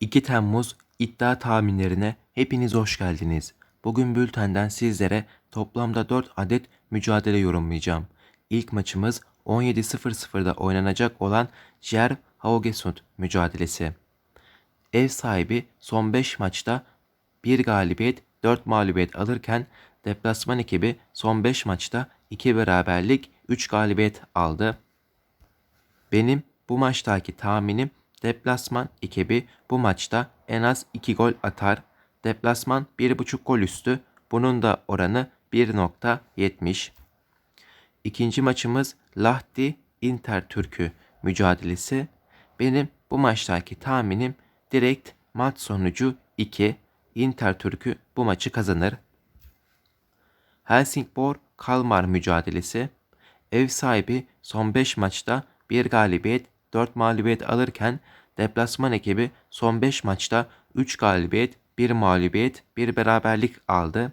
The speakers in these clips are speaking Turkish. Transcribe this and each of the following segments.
2 Temmuz iddia tahminlerine hepiniz hoş geldiniz. Bugün bültenden sizlere toplamda 4 adet mücadele yorumlayacağım. İlk maçımız 17.00'da oynanacak olan Jer Haugesund mücadelesi. Ev sahibi son 5 maçta 1 galibiyet 4 mağlubiyet alırken deplasman ekibi son 5 maçta 2 beraberlik 3 galibiyet aldı. Benim bu maçtaki tahminim deplasman ekibi bu maçta en az 2 gol atar. Deplasman 1.5 gol üstü. Bunun da oranı 1.70. İkinci maçımız Lahti Inter Türkü mücadelesi. Benim bu maçtaki tahminim direkt maç sonucu 2. Inter Türkü bu maçı kazanır. Helsingborg Kalmar mücadelesi. Ev sahibi son 5 maçta 1 galibiyet 4 mağlubiyet alırken deplasman ekibi son 5 maçta 3 galibiyet 1 mağlubiyet 1 beraberlik aldı.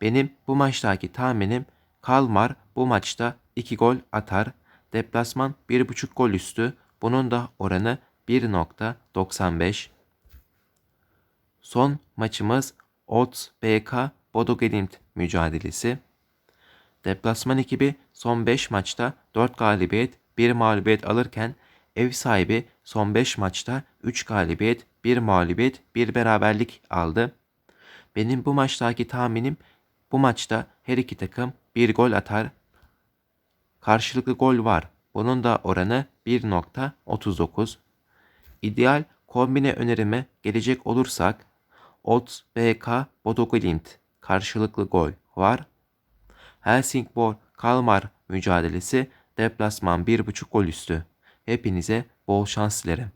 Benim bu maçtaki tahminim Kalmar bu maçta 2 gol atar. Deplasman 1.5 gol üstü. Bunun da oranı 1.95. Son maçımız Odds BK Bodo Glimt mücadelesi. Deplasman ekibi son 5 maçta 4 galibiyet, 1 mağlubiyet alırken ev sahibi son 5 maçta 3 galibiyet, 1 mağlubiyet, 1 beraberlik aldı. Benim bu maçtaki tahminim bu maçta her iki takım 1 gol atar. Karşılıklı gol var. Bunun da oranı 1.39. İdeal kombine önerime gelecek olursak Odds BK Bodo Glimt karşılıklı gol var. Helsingborg Kalmar mücadelesi deplasman 1.5 gol üstü. Hepinize bol şans dilerim.